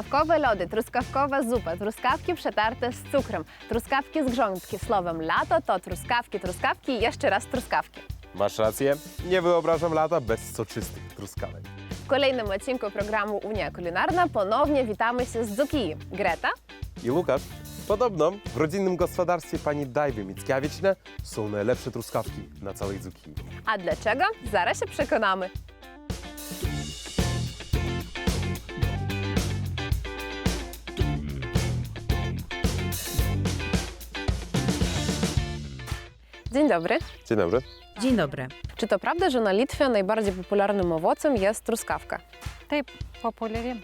Truskawkowe lody, truskawkowa zupa, truskawki przetarte z cukrem, truskawki z grządki. Słowem lato to truskawki, truskawki i jeszcze raz truskawki. Masz rację, nie wyobrażam lata bez soczystych truskawek. W kolejnym odcinku programu Unia Kulinarna ponownie witamy się z Dzukii. Greta? I Łukasz, podobno w rodzinnym gospodarstwie pani Dajwy Mickiewicz są najlepsze truskawki na całej Dzukii. A dlaczego? Zaraz się przekonamy. Dzień dobry. Dzień dobry. Dzień dobry. Czy to prawda, że na Litwie najbardziej popularnym owocem jest truskawka? Taip, populiari.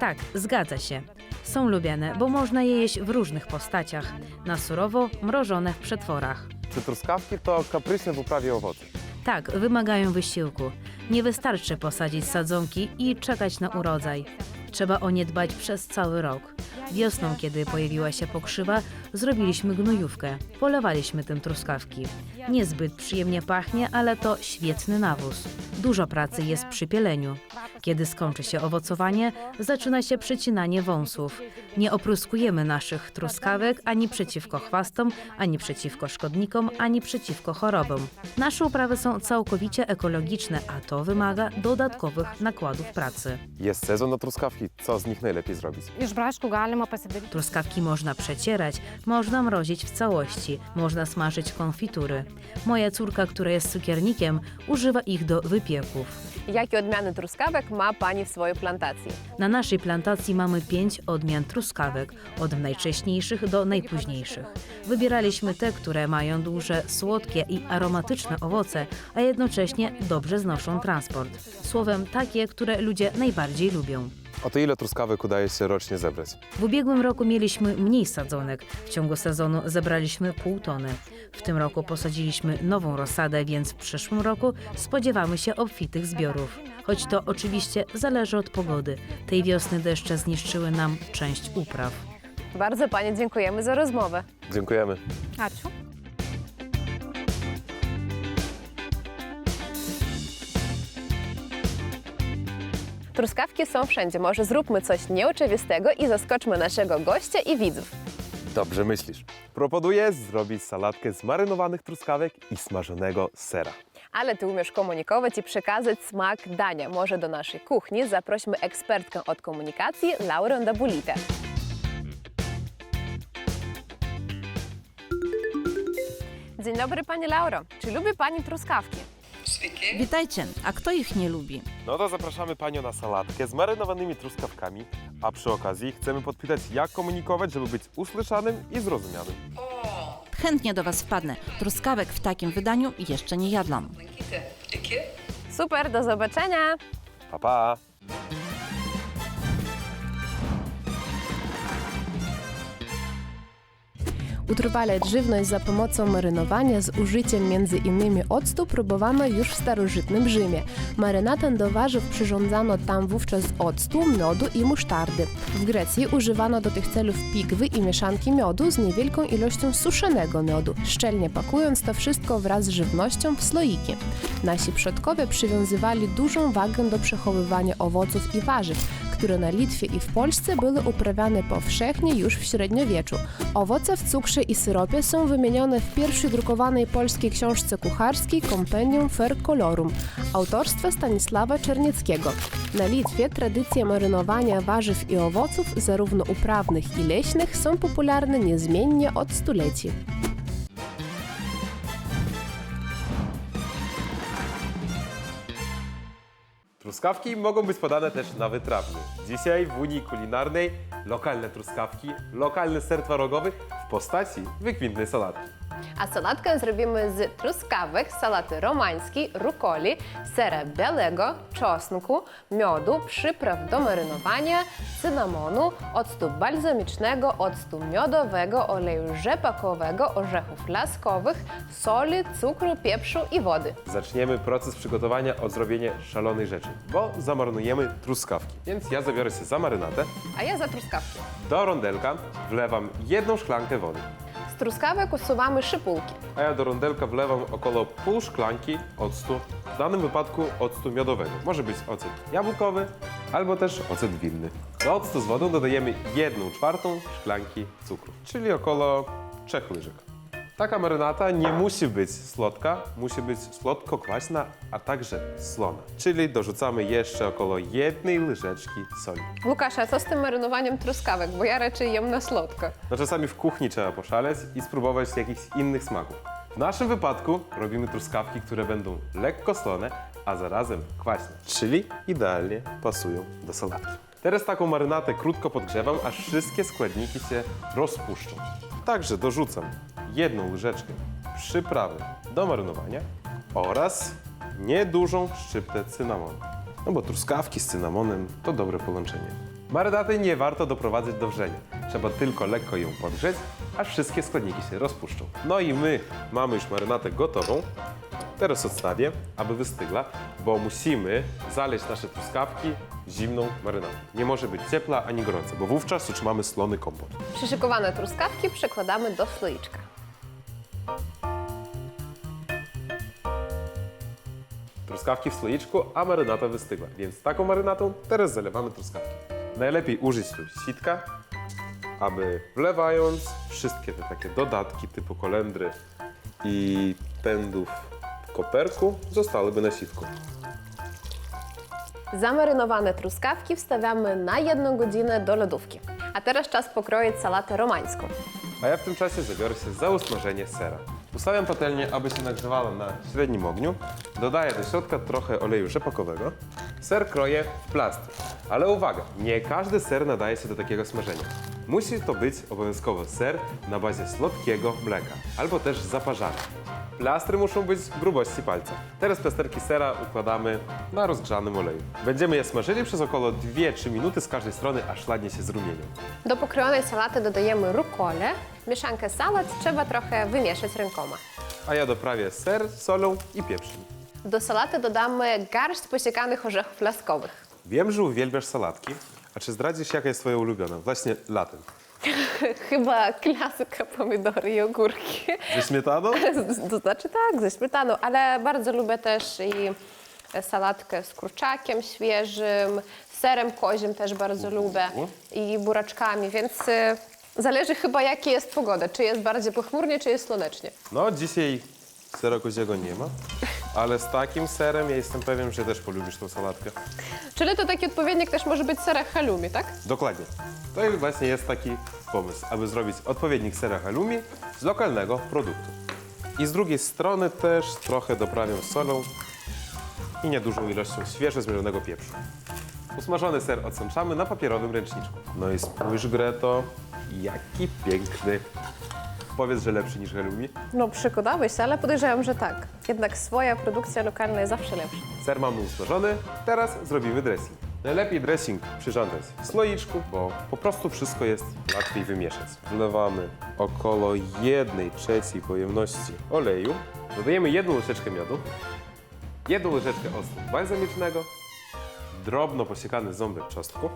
Tak, zgadza się. Są lubiane, bo można je jeść w różnych postaciach. Na surowo, mrożone w przetworach. Czy truskawki to kapryśne w uprawie owoce? Tak, wymagają wysiłku. Nie wystarczy posadzić sadzonki i czekać na urodzaj. Trzeba o nie dbać przez cały rok. Wiosną, kiedy pojawiła się pokrzywa, zrobiliśmy gnojówkę. Polewaliśmy tym truskawki. Niezbyt przyjemnie pachnie, ale to świetny nawóz. Dużo pracy jest przy pieleniu. Kiedy skończy się owocowanie, zaczyna się przecinanie wąsów. Nie opruskujemy naszych truskawek ani przeciwko chwastom, ani przeciwko szkodnikom, ani przeciwko chorobom. Nasze uprawy są całkowicie ekologiczne, a to wymaga dodatkowych nakładów pracy. Jest sezon na truskawki, co z nich najlepiej zrobić? Iš braškų galima pasidaryti. Truskawki można przecierać, można mrozić w całości, można smażyć konfitury. Moja córka, która jest cukiernikiem, używa ich do wypieków. Jakie odmiany truskawek ma Pani w swojej plantacji? Na naszej plantacji mamy pięć odmian truskawek, od najwcześniejszych do najpóźniejszych. Wybieraliśmy te, które mają duże, słodkie i aromatyczne owoce, a jednocześnie dobrze znoszą transport. Słowem, takie, które ludzie najbardziej lubią. O to ile truskawek udaje się rocznie zebrać? W ubiegłym roku mieliśmy mniej sadzonek. W ciągu sezonu zebraliśmy pół tony. W tym roku posadziliśmy nową rozsadę, więc w przyszłym roku spodziewamy się obfitych zbiorów. Choć to oczywiście zależy od pogody. Tej wiosny deszcze zniszczyły nam część upraw. Bardzo Pani dziękujemy za rozmowę. Dziękujemy. Ačiū. Truskawki są wszędzie. Może zróbmy coś nieoczywistego i zaskoczmy naszego gościa i widzów. Dobrze myślisz. Proponuję zrobić salatkę z marynowanych truskawek i smażonego sera. Ale Ty umiesz komunikować i przekazać smak dania. Może do naszej kuchni zaprośmy ekspertkę od komunikacji Laurę Dabulitę. Dzień dobry Pani Lauro. Czy lubi Pani truskawki? Witajcie, a kto ich nie lubi? No to zapraszamy Panią na salatkę z marynowanymi truskawkami, a przy okazji chcemy podpytać, jak komunikować, żeby być usłyszanym i zrozumianym. Chętnie do Was wpadnę. Truskawek w takim wydaniu jeszcze nie jadłam. Super, do zobaczenia! Pa, pa! Utrwalać żywność za pomocą marynowania z użyciem m.in. octu próbowano już w starożytnym Rzymie. Marynatem do warzyw przyrządzano tam wówczas octu, miodu i musztardy. W Grecji używano do tych celów pigwy i mieszanki miodu z niewielką ilością suszonego miodu, szczelnie pakując to wszystko wraz z żywnością w słoiki. Nasi przodkowie przywiązywali dużą wagę do przechowywania owoców i warzyw, które na Litwie i w Polsce były uprawiane powszechnie już w średniowieczu. Owoce w cukrze i syropie są wymienione w pierwszej drukowanej polskiej książce kucharskiej Compendium Fer Colorum autorstwa Stanisława Czernieckiego. Na Litwie tradycje marynowania warzyw i owoców, zarówno uprawnych i leśnych, są popularne niezmiennie od stuleci. Truskawki mogą być podane też na wytrawny. Dzisiaj w Unii Kulinarnej lokalne truskawki, lokalny ser twarogowy w postaci wykwintnej salatki. A salatkę zrobimy z truskawek, salaty romańskiej, rukoli, sera białego, czosnku, miodu, przypraw do marynowania, cynamonu, octu balsamicznego, octu miodowego, oleju rzepakowego, orzechów laskowych, soli, cukru, pieprzu i wody. Zaczniemy proces przygotowania od zrobienia szalonej rzeczy, bo zamarynujemy truskawki. Więc ja zabiorę się za marynatę. A ja za truskawki. Do rondelka wlewam jedną szklankę wody, Z truskawek usuwamy szypułki. a ja do rondelka wlewam około pół szklanki octu, w danym wypadku octu miodowego. Może być ocet jabłkowy, albo też ocet winny. Do octu z wodą dodajemy 1 czwartą szklanki cukru, czyli około 3 łyżek. Taka marynata nie musi być słodka, musi być słodko-kwaśna, a także słona. Czyli dorzucamy jeszcze około jednej łyżeczki soli. Łukasz, a co z tym marynowaniem truskawek? Bo ja raczej jem na słodko. No czasami w kuchni trzeba poszaleć i spróbować jakichś innych smaków. W naszym wypadku robimy truskawki, które będą lekko słone, a zarazem kwaśne, czyli idealnie pasują do sałatki. Teraz taką marynatę krótko podgrzewam, aż wszystkie składniki się rozpuszczą. Także dorzucam jedną łyżeczkę przyprawy do marynowania oraz niedużą szczyptę cynamonu. No bo truskawki z cynamonem to dobre połączenie. Marynaty nie warto doprowadzać do wrzenia. Trzeba tylko lekko ją podgrzeć, aż wszystkie składniki się rozpuszczą. No i my mamy już marynatę gotową. Teraz odstawię, aby wystygła, bo musimy zaleć nasze truskawki zimną marynatą. Nie może być ciepła ani gorąca, bo wówczas otrzymamy slony kompot. Przyszykowane truskawki przekładamy do słoiczka. Truskawki w słoiczku, a marynata wystygła. Więc taką marynatą teraz zalewamy truskawki. Najlepiej użyć tu sitka, aby wlewając wszystkie te takie dodatki typu kolendry i pędów w koperku zostałyby na sitku. Zamarynowane truskawki wstawiamy na jedną godzinę do lodówki. A teraz czas pokroić salatę romańską. A ja w tym czasie zabiorę się za usmażenie sera. Ustawiam patelnię, aby się nagrzewała na średnim ogniu. Dodaję do środka trochę oleju rzepakowego. Ser kroję w plastry. Ale uwaga, nie każdy ser nadaje się do takiego smażenia. Musi to być obowiązkowo ser na bazie słodkiego mleka, albo też zaparzany. Plastry muszą być grubości palca. Teraz plasterki sera układamy na rozgrzanym oleju. Będziemy je smażyli przez około 2-3 minuty z każdej strony, aż ładnie się zrumienią. Do pokrojonej salaty dodajemy rukolę. Mieszankę salat trzeba trochę wymieszać rękoma. A ja doprawię ser, solą i pieprzem. Do salaty dodamy garść posiekanych orzechów laskowych. Wiem, że uwielbiasz salatki. A czy zdradzisz, jaka jest twoja ulubiona? Właśnie latem. Chyba klasyka pomidory i ogórki. Ze śmietaną? To znaczy tak, ze śmietaną, ale bardzo lubię też i salatkę z kurczakiem świeżym, serem kozim też bardzo lubię i buraczkami, więc y, zależy chyba jaka jest pogoda, czy jest bardziej pochmurnie, czy jest słonecznie. No, dzisiaj sera koziego nie ma, ale z takim serem ja jestem pewien, że też polubisz tą salatkę. Czyli to taki odpowiednik też może być sera halloumi, tak? Dokładnie. To i właśnie jest taki pomysł, aby zrobić odpowiednik sera halloumi z lokalnego produktu. I z drugiej strony też trochę doprawię solą i niedużą ilością świeżo zmielonego pieprzu. Usmażony ser odsączamy na papierowym ręczniczku. No i spójrz, Greto, jaki piękny. Powiedz, że lepszy niż halloumi. No przekonałeś się, ale podejrzewam, że tak. Jednak swoja produkcja lokalna jest zawsze lepsza. Ser mamy usmażony, teraz zrobimy dressing. Najlepiej dressing przyrządzać w słoiczku, bo po prostu wszystko jest łatwiej wymieszać. Wlewamy około 1 trzeciej pojemności oleju, dodajemy jedną łyżeczkę miodu, jedną łyżeczkę octu balsamicznego, drobno posiekany ząbek czosnku.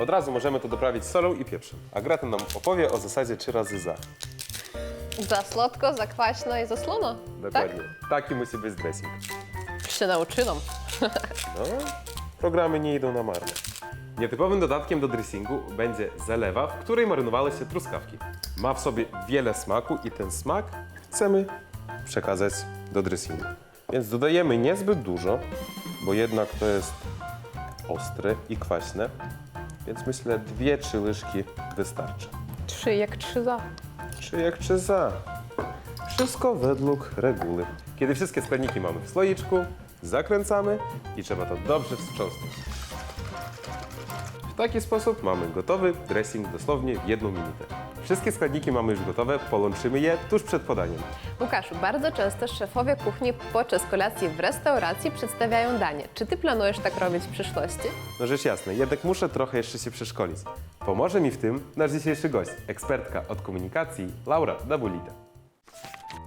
Od razu możemy to doprawić solą i pieprzem, a Greta nam opowie o zasadzie trzy razy za. Za słodko, za kwaśno i za słono. Dokładnie. Taki musi być dressing. Się nauczyłam. No, programy nie idą na marne. Nietypowym dodatkiem do dressingu będzie zalewa, w której marynowały się truskawki. Ma w sobie wiele smaku i ten smak chcemy przekazać do dressingu. Więc dodajemy niezbyt dużo, bo jednak to jest ostre i kwaśne. Więc myślę, dwie, trzy łyżki wystarczy. Trzy jak trzy za. Czy jak czy za. Wszystko według reguły. Kiedy wszystkie składniki mamy w słoiczku, zakręcamy i trzeba to dobrze wstrząsnąć. W taki sposób mamy gotowy dressing dosłownie w jedną minutę. Wszystkie składniki mamy już gotowe, połączymy je tuż przed podaniem. Łukaszu, bardzo często szefowie kuchni podczas kolacji w restauracji przedstawiają danie. Czy ty planujesz tak robić w przyszłości? No rzecz jasna, jednak muszę trochę jeszcze się przeszkolić. Pomoże mi w tym nasz dzisiejszy gość, ekspertka od komunikacji Laura Dabulita.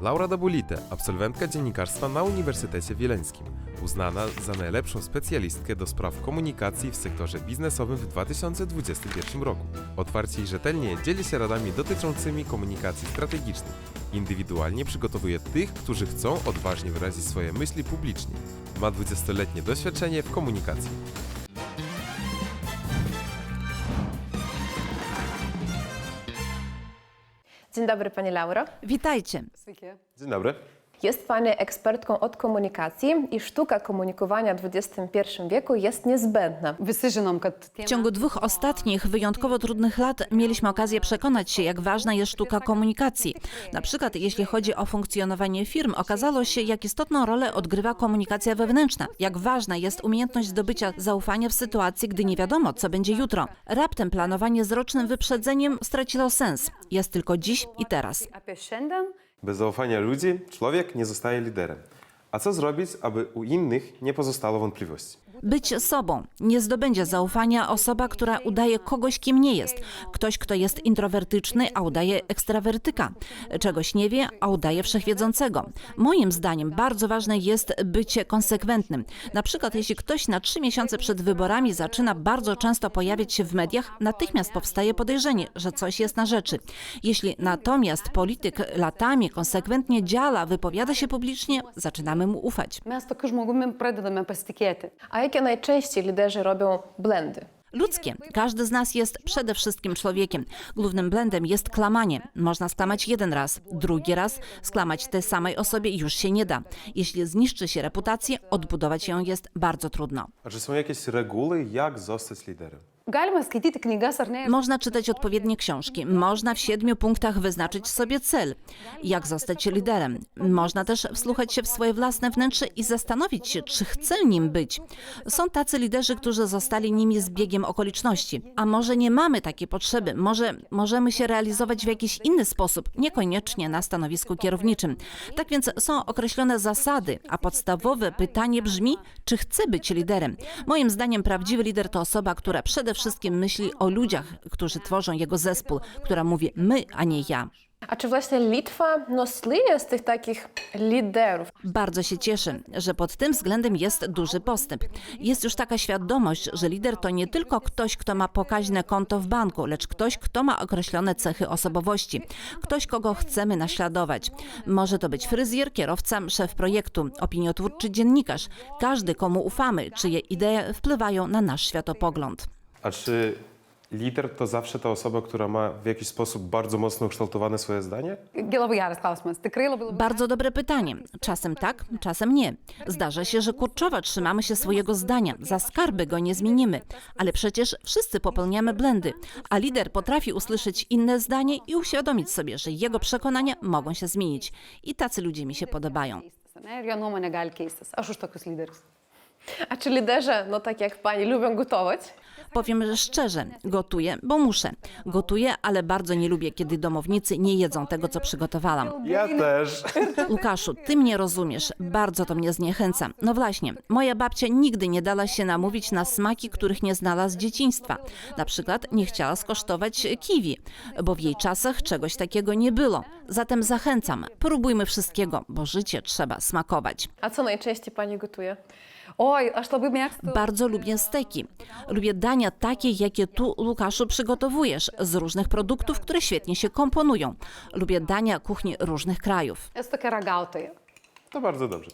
Laura Dabulite, absolwentka dziennikarstwa na Uniwersytecie Wileńskim, uznana za najlepszą specjalistkę do spraw komunikacji w sektorze biznesowym w 2021 roku. Otwarcie i rzetelnie dzieli się radami dotyczącymi komunikacji strategicznej. Indywidualnie przygotowuje tych, którzy chcą odważnie wyrazić swoje myśli publicznie. Ma 20-letnie doświadczenie w komunikacji. Dzień dobry, Pani Lauro. Witajcie. Dzień dobry. Jest Pani ekspertką od komunikacji i sztuka komunikowania w XXI wieku jest niezbędna. W ciągu dwóch ostatnich, wyjątkowo trudnych lat mieliśmy okazję przekonać się, jak ważna jest sztuka komunikacji. Na przykład, jeśli chodzi o funkcjonowanie firm, okazało się, jak istotną rolę odgrywa komunikacja wewnętrzna, jak ważna jest umiejętność zdobycia zaufania w sytuacji, gdy nie wiadomo, co będzie jutro. Raptem planowanie z rocznym wyprzedzeniem straciło sens. Jest tylko dziś i teraz. Bez zaufania ludzi człowiek nie zostaje liderem. A co zrobić, aby u innych nie pozostało wątpliwości? Być sobą. Nie zdobędzie zaufania osoba, która udaje kogoś, kim nie jest. Ktoś, kto jest introwertyczny, a udaje ekstrawertyka. Czegoś nie wie, a udaje wszechwiedzącego. Moim zdaniem bardzo ważne jest bycie konsekwentnym. Na przykład, jeśli ktoś na trzy miesiące przed wyborami zaczyna bardzo często pojawiać się w mediach, natychmiast powstaje podejrzenie, że coś jest na rzeczy. Jeśli natomiast polityk latami konsekwentnie działa, wypowiada się publicznie, zaczynamy mu ufać. mes tokiu žmogumi pradedame pasitikėti. A jakie najczęściej liderzy robią blendy? Ludzkie. Każdy z nas jest przede wszystkim człowiekiem. Głównym blendem jest klamanie. Można sklamać jeden raz, drugi raz. Sklamać tej samej osobie już się nie da. Jeśli zniszczy się reputację, odbudować ją jest bardzo trudno. A czy są jakieś reguły, jak zostać liderem? Galima skaityti knygas ar ne? Można czytać odpowiednie książki. Można w siedmiu punktach wyznaczyć sobie cel. Jak zostać liderem? Można też wsłuchać się w swoje własne wnętrze i zastanowić się, czy chcę nim być. Są tacy liderzy, którzy zostali nimi z biegiem okoliczności. A może nie mamy takiej potrzeby? Może możemy się realizować w jakiś inny sposób, niekoniecznie na stanowisku kierowniczym. Tak więc są określone zasady, a podstawowe pytanie brzmi, czy chcę być liderem? Moim zdaniem prawdziwy lider to osoba, która przede wszystkim myśli o ludziach, którzy tworzą jego zespół, która mówi my, a nie ja. A czy właśnie Litwa no, słynie z tych takich liderów? Bardzo się cieszę, że pod tym względem jest duży postęp. Jest już taka świadomość, że lider to nie tylko ktoś, kto ma pokaźne konto w banku, lecz ktoś, kto ma określone cechy osobowości. Ktoś, kogo chcemy naśladować. Może to być fryzjer, kierowca, szef projektu, opiniotwórczy dziennikarz. Każdy, komu ufamy, czyje idee wpływają na nasz światopogląd. A czy lider to zawsze ta osoba, która ma w jakiś sposób bardzo mocno ukształtowane swoje zdanie? Bardzo dobre pytanie. Czasem tak, czasem nie. Zdarza się, że kurczowo trzymamy się swojego zdania. Za skarby go nie zmienimy. Ale przecież wszyscy popełniamy błędy. A lider potrafi usłyszeć inne zdanie i uświadomić sobie, że jego przekonania mogą się zmienić. I tacy ludzie mi się podobają. Lyderius. A czy liderzy, no tak jak Pani, lubią gotować? Powiem że szczerze, gotuję, bo muszę. Gotuję, ale bardzo nie lubię, kiedy domownicy nie jedzą tego, co przygotowałam. Ja też. Łukaszu, ty mnie rozumiesz, bardzo to mnie zniechęca. No właśnie, moja babcia nigdy nie dała się namówić na smaki, których nie znała z dzieciństwa. Na przykład nie chciała skosztować kiwi, bo w jej czasach czegoś takiego nie było. Zatem zachęcam, próbujmy wszystkiego, bo życie trzeba smakować. A co najczęściej Pani gotuje? Oi, aš labai mėgstu. Bardzo lubię steki. Lubię dania takie, jakie tu, Łukaszu, przygotowujesz, z różnych produktów, które świetnie się komponują. Lubię dania kuchni różnych krajów. Esu tokia ragautoja. To bardzo dobrze.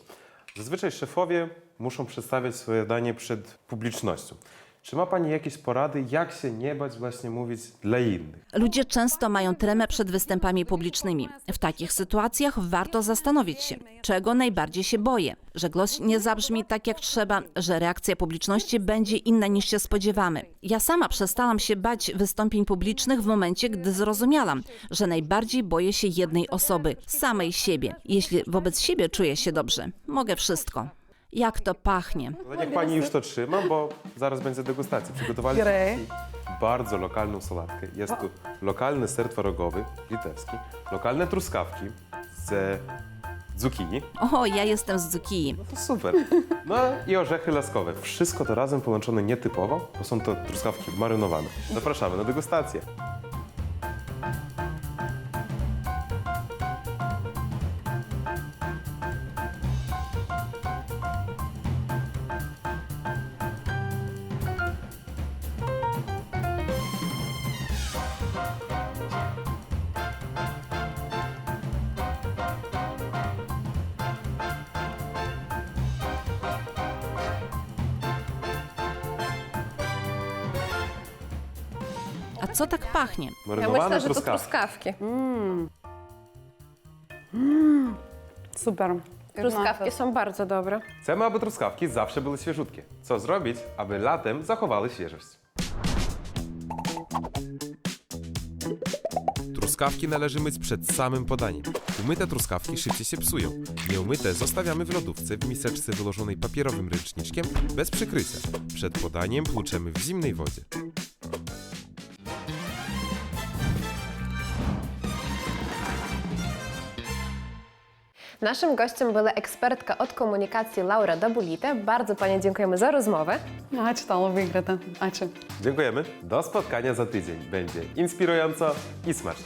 Zazwyczaj szefowie muszą przedstawiać swoje danie przed publicznością. Czy ma Pani jakieś porady, jak się nie bać właśnie mówić dla innych? Ludzie często mają tremę przed występami publicznymi. W takich sytuacjach warto zastanowić się, czego najbardziej się boję. Że głos nie zabrzmi tak jak trzeba, że reakcja publiczności będzie inna niż się spodziewamy. Ja sama przestałam się bać wystąpień publicznych w momencie, gdy zrozumiałam, że najbardziej boję się jednej osoby, samej siebie. Jeśli wobec siebie czuję się dobrze, mogę wszystko. Jak to pachnie. No niech Pani już to trzyma, bo zaraz będzie degustacja. Przygotowaliśmy dzisiaj bardzo lokalną sałatkę. Jest tu lokalny ser twarogowy, litewski, lokalne truskawki z zucchini. O, ja jestem z Zukiyi. To super. No i orzechy laskowe. Wszystko to razem połączone nietypowo, bo są to truskawki marynowane. Zapraszamy na degustację. A co tak pachnie? Ja Marynowane myślę, że to truskawki. truskawki. Super. Ir Truskawki naftas. są bardzo dobre. Chcemy, aby truskawki zawsze były świeżutkie. Co zrobić, aby latem zachowały świeżość? Truskawki należy myć przed samym podaniem. Umyte truskawki szybciej się psują. Nieumyte zostawiamy w lodówce w miseczce wyłożonej papierowym ręczniczkiem bez przykrycia. Przed podaniem płuczemy w zimnej wodzie. Naszym gościem była ekspertka od komunikacji Laura Dabulite. Bardzo Pani dziękujemy za rozmowę. Ačiū tau labai, Greta. Ačiū. Dziękujemy. Do spotkania za tydzień. Będzie inspirująco i smacznie.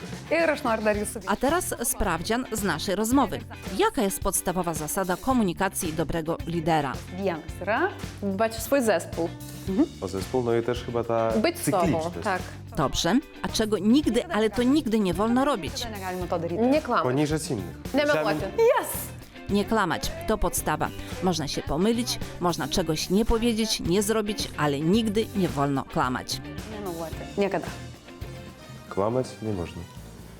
Dar jūsų. A teraz sprawdzian z naszej rozmowy. Jaka jest podstawowa zasada komunikacji dobrego lidera? Dbać w swój zespół. O zespół, no i też chyba ta Być sobą. cykliczność. Tak. Dobrze. A czego nigdy, ale to nigdy nie wolno robić? Nie kłamać. Poniżać innych. Nie Żaden- meluoti. Nie klamać, to podstawa. Można się pomylić, można czegoś nie powiedzieć, nie zrobić, ale nigdy nie wolno klamać. Nemeluoti. Niekada. Kłamać nie można.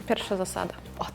Pierwsza zasada. O.